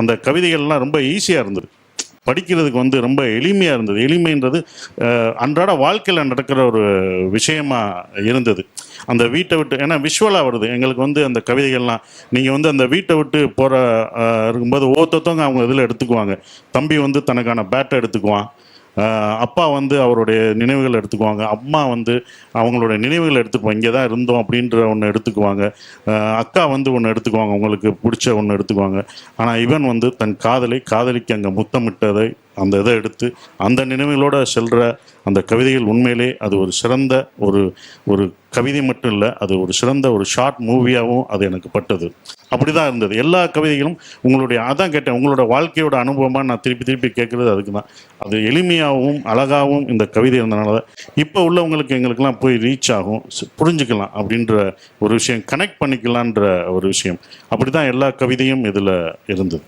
அந்த கவிதைகள்லாம் ரொம்ப ஈஸியாக இருந்தது. படிக்கிறதுக்கு வந்து ரொம்ப எளிமையாக இருந்தது. எளிமைன்றது அன்றாட வாழ்க்கையில் நடக்கிற ஒரு விஷயமா இருந்தது. அந்த வீட்டை விட்டு ஏன்னா விஷுவலாக வருது. எங்களுக்கு வந்து அந்த கவிதைகள்லாம் நீங்கள் வந்து அந்த வீட்டை விட்டு போகிற இருக்கும்போது ஒவ்வொருத்தவங்க அவங்க இதில் எடுத்துக்குவாங்க. தம்பி வந்து தனக்கான பேட்டை எடுத்துக்குவான். அப்பா வந்து அவருடைய நினைவுகள் எடுத்துக்குவாங்க. அம்மா வந்து அவங்களுடைய நினைவுகள் எடுத்துக்குவாங்க இங்கே தான் இருந்தோம் அப்படின்ற ஒன்று எடுத்துக்குவாங்க. அக்கா வந்து ஒன்று எடுத்துக்குவாங்க. உங்களுக்கு பிடிச்ச ஒன்று எடுத்துக்குவாங்க. ஆனால் இவன் வந்து தன் காதலை காதலிக்கு அங்கே முத்தமிட்டதை அந்த இதை எடுத்து அந்த நினைவுகளோட செல்ற அந்த கவிதைகள் உண்மையிலே அது ஒரு சிறந்த ஒரு ஒரு கவிதை மட்டும் இல்லை அது ஒரு சிறந்த ஒரு ஷார்ட் மூவியாகவும் அது எனக்கு பட்டது. அப்படி தான் இருந்தது. எல்லா கவிதைகளும் உங்களுடைய அதான் கேட்டேன் உங்களோட வாழ்க்கையோட அனுபவமாக நான் திருப்பி திருப்பி கேட்குறது அதுக்கு தான் அது எளிமையாகவும் அழகாகவும் இந்த கவிதை இருந்தனால தான் இப்போ உள்ளவங்களுக்கு எங்களுக்கெல்லாம் போய் ரீச் ஆகும். புரிஞ்சுக்கலாம் அப்படின்ற ஒரு விஷயம் கனெக்ட் பண்ணிக்கலான்ற ஒரு விஷயம். அப்படி தான் எல்லா கவிதையும் இதில் இருந்தது.